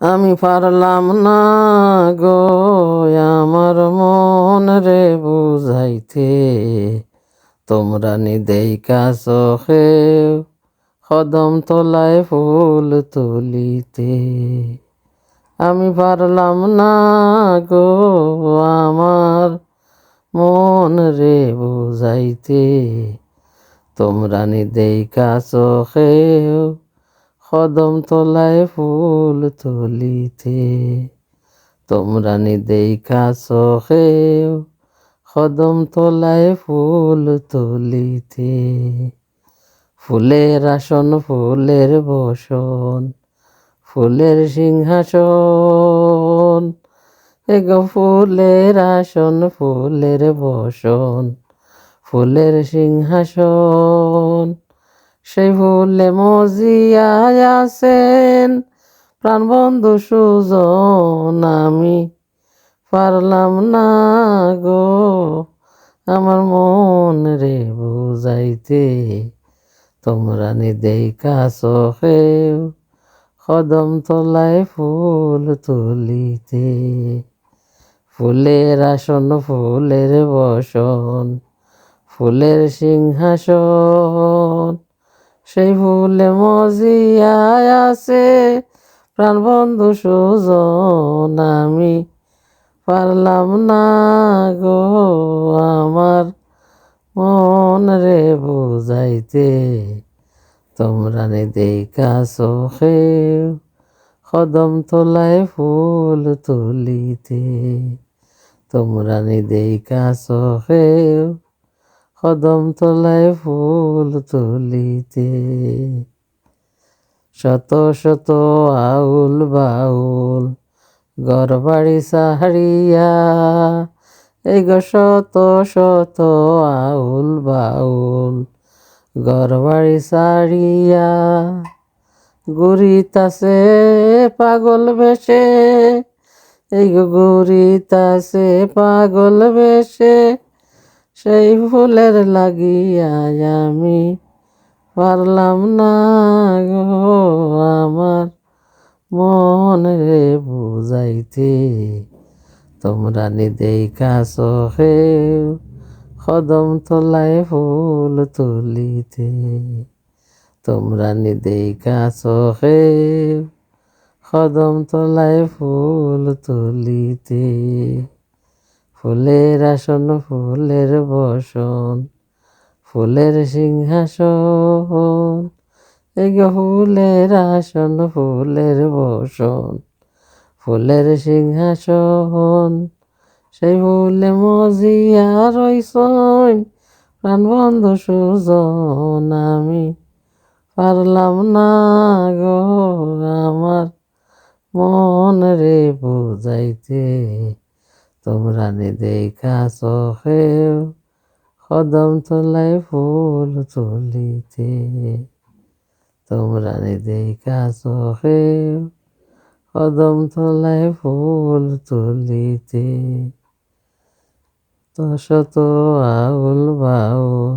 আমি পারলাম না গো আমার মন রে বুঝাইতে। তোমরা নিদেই কাছে কদম তলায় ফুল তুলিতে। আমি পারলাম না গো আমার মন রে বুঝাইতে। তোমরা নিদেই কাছে কদম তলায় ফুল তুলিতে। তোমরা নিদেই কাছে কদম তলায় ফুল তুলিতে। ফুলের আসন, ফুলের বসন, ফুলের সিংহাসন, এগো ফুলের আসন, ফুলের বসন, ফুলের সিংহাসন। সেই ফুলে মজিয়ায় আছেন প্রাণবন্ধু সুজন, আমি পারলাম না গো আমার মন রে বুঝাইতে। তোমরা নিদেই কাছে কদম তলায় ফুল তুলিতে। ফুলের আসন, ফুলের বসন, ফুলের সিংহাসন সেই ফুলে মজিয়ায় আছে প্রাণবন্ধু সুজন, আমি পারলাম না গো আমার মন রে বুঝাইতে। তোমরা নে দেখা কদম তোলায় ফুল তুলিতে। তোমরা নে দেখা কদম তলায় ফুল তুলিতে। শত শত আউল বাউল গরবাড়ি সাহারিয়া এই গো শত শত আউল বাউল গরবাড়ি সারিয়া। গুরিতাছে পাগল বেশে, এই গো গুরিতাছে পাগল বেশে সেই ফুলের লাগিয়া আমি পারলাম না গো আমার মন রে বুঝাইতে। তোমরা নিদেই কাছে কদম তলায় ফুল তুলিতে। তোমরা নিদেই কাছে কদম তলায় ফুল তুলিতে। ফুলের আসন, ফুলের বসন, ফুলের সিংহাসন, এই গো ফুলের আসন, ফুলের বসন, ফুলের সিংহাসন, সেই ফুলে মজিয়া রইসন প্রাণ বন্ধ সুজন, আমি পারলাম না গো আমার মন রে বুঝাইতে। তোমরা দেখা চোখে কদম তলায় ফুল তুলিতে। তোমরা দেখা চোখে কদম তলায় ফুল তুলিতে। শত আউল বাউল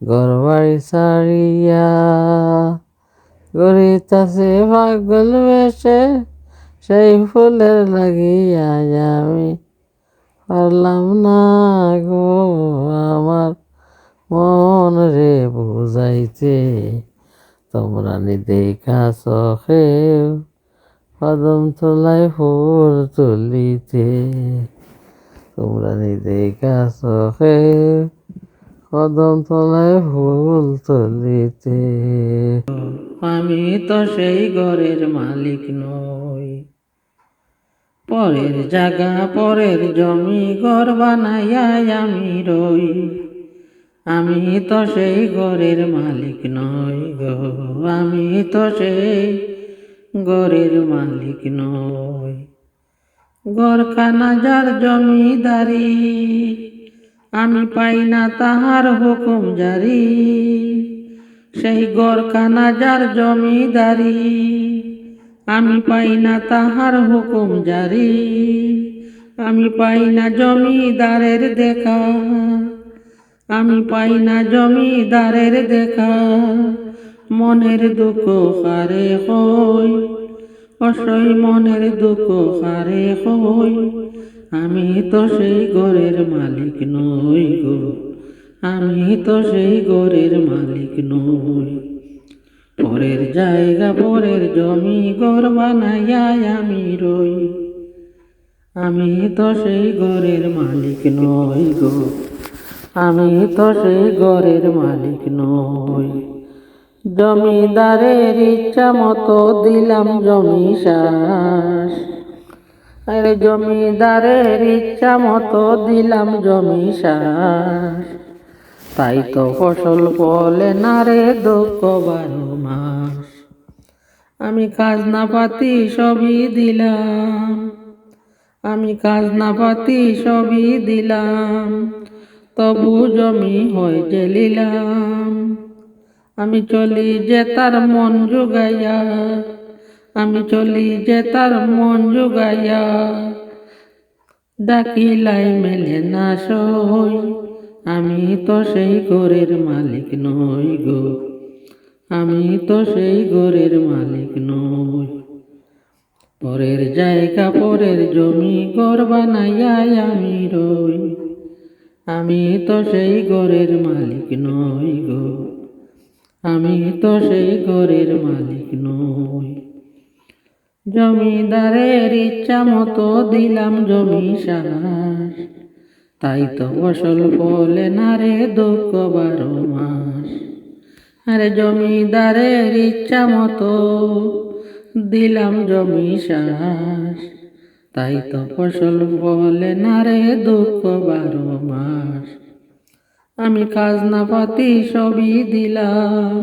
গরবাড়ি সারিয়া গরিতাছে পাগল বেশে, সেই ফুলের লাগিয়া আমি পারলাম না গো আমার মন রে বুঝাইতে। তোমরা নি দেখা চোখে কদম তোলায় ফুল তুলিতে। তোমরা নি দেখা চোখে কদম তলায় ফুল তুলিতে। আমি তো সেই ঘরের মালিক নই। পরের জায়গা, পরের জমি ঘর বানাইয়া আমি রই। আমি তো সেই ঘরের মালিক নই গো, আমি তো সেই ঘরের মালিক নই। গরখানা যার জমিদারি, আমি পাই না তাহার হুকুম জারি। সেই গরখানা যার জমিদারি আমি পাই না তাহার হুকুম জারি। আমি পাই না জমিদারের দেখা। আমি পাই না জমিদারের দেখা। মনের দুঃখ হারে হই অসই মনের দুঃখ হারে হই। আমি তো সেই ঘরের মালিক নই গো, আমি তো সেই ঘরের মালিক নই। পরের জায়গা, পরের জমি, ঘর বানাইয়া আমি রই। আমি তো সেই ঘরের মালিক নই গো। আমি তো সেই ঘরের মালিক নই। জমিদারের ইচ্ছা মতো দিলাম জমি শ্বাস আরে জমিদারের ইচ্ছা মতো দিলাম জমি শ্বাস তাই তো ফসল ফলে না রে দুঃখ বারো আমি খাজনা পাতি সবই দিলাম। আমি খাজনা পাতি সবই দিলাম। তবু জমি হয় জেলিলাম আমি চলি যে তার মন যোগাইয়া আমি চলি যে তার মন জুগাইয়া। ডাকিলাই মেলে না সই। আমি তো সেই ঘরের মালিক নই গো। আমি তো সেই ঘরের মালিক নই। পরের জায়গা, পরের জমি ঘর বানাইয়াই আমি রই। আমি তো সেই ঘরের মালিক নই গো। আমি তো সেই ঘরের মালিক নই। জমিদারের ইচ্ছা মতো দিলাম জমি শ্বাস তাই তো ফসল ফলে না রে দুঃখ বারো মাস। আরে জমিদারের ইচ্ছা মতো দিলাম জমি শ্বাস তাই তো ফসল বলে না রে দুঃখ বারো মাস। আমি খাজনা পাতি সবই দিলাম,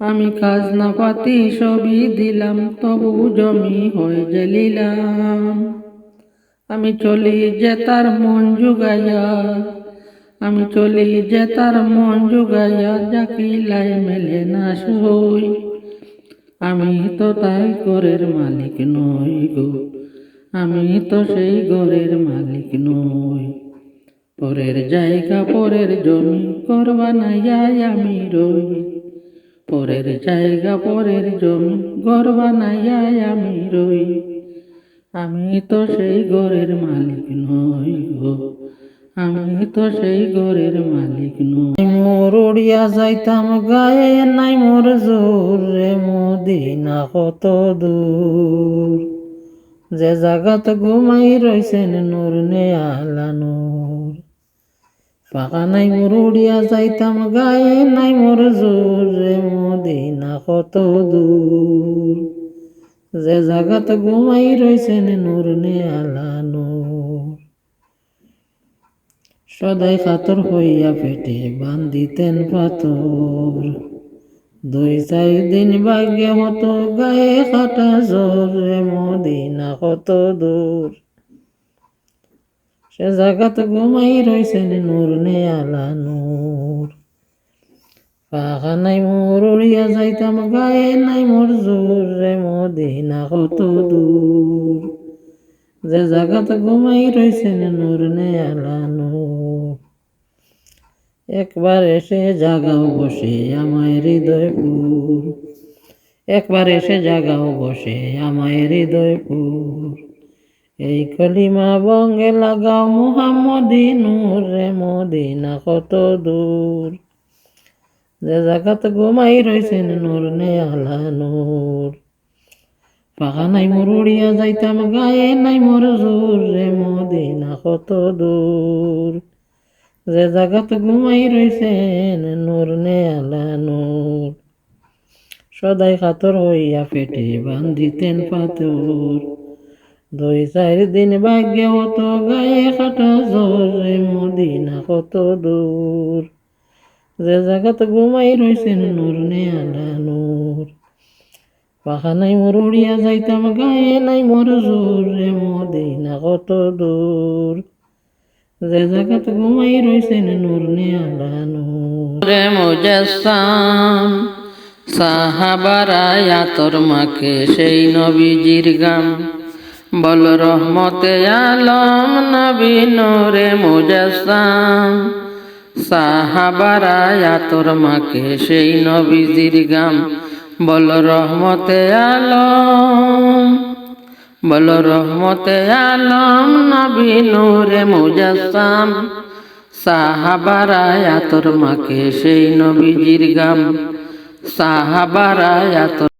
আমি খাজনা পাতি সবই দিলাম, তবু জমি হয়ে জেলিলাম আমি চলি যে তার মন জুগাইয়া আমি চলি যে তার মন জুগাইয়া জাকিলাই মেলে না সই। আমি তো তাই ঘরের মালিক নই গো, আমি তো সেই ঘরের মালিক নই। পরের জায়গা, পরের জমি করবা না আমি রই। পরের জায়গা, পরের জমি গড়বা না আমি রই। আমি তো সেই ঘরের মালিক নই গো। আমি তো সেই ঘরের মালিক নই মোর উড়িয়া যাইতাম গায়ে, নাই মোর জোর রে মদিনা কত দূর। যে জাগাত ঘুমাই রইছেন নূর নে আলা নূর। পাকা নাই মোর উড়িয়া যাইতাম গায়ে, নাই মোর জোর রে মদিনা কত দূর। যে জাগাত ঘুমাই রইছেন নূর নে আলা নূর। সদাই খাতর হইয়া পেটে বান্ধিতেন পাথর। দুই চার দিন ভাগ্যে হতো গায়ে কাটা জোর মদিনা কত দূর। সে জাগাত ঘুমাই রইছেন নূর নে আলা নূর। পাখা নাই মোর উড়িয়া যাইতাম, গায়ে নাই মোর জোর রে মদিনা কত দূর। যে জাগাত ঘুমাই রইছেন নূর নে আলা নূর। একবার এসে জাগাও বসে আমায় হৃদয়পুর। একবার এসে জাগাও বসে আমায় হৃদয়পুর। এই কলিমা বঙ্গে লাগাও মুহাম্মদি রে মদিনা, কত দূর। যে জাগাত ঘুমাই রইছেন নূর নে আলা নূর। পাখা নাই মোর উড়িয়া যাইতাম, গায়ে নাই মোর জোর রে মদিনা, কত দূর। যে জাগাত ঘুমাই রইছেন, নূর নে আলা নূর। সদাই খাতর হইয়া পেটে বান্ধিতেন পাথর। দুই চার দিন ভাগ্যে হতো গায়ে কাটা জোর মদিনা কত দূর। যে জাগাত ঘুমাই রইছেন, নূর নে আলা নূর। পাখা নাই মোর উড়িয়া যাইতাম, গায়ে নাই মোর জোর মদিনা কত দূর। যে জাগাত ঘুমাই রইছেন নূর নে রে মুজাসসাম সাহাবারা তোর মাকে সেই নবীজির গাম বল রহমতে আলম নবী নূরে মুজাসসাম সাহাবারা তোর মাকে সেই নবীজির গাম বল রহমতে আলম বল রহমতে আলম নবী নূরে মুজাসসাম সাহাবারায়াতর মাকে সেই নবীজির গাম সাহাবারা আতর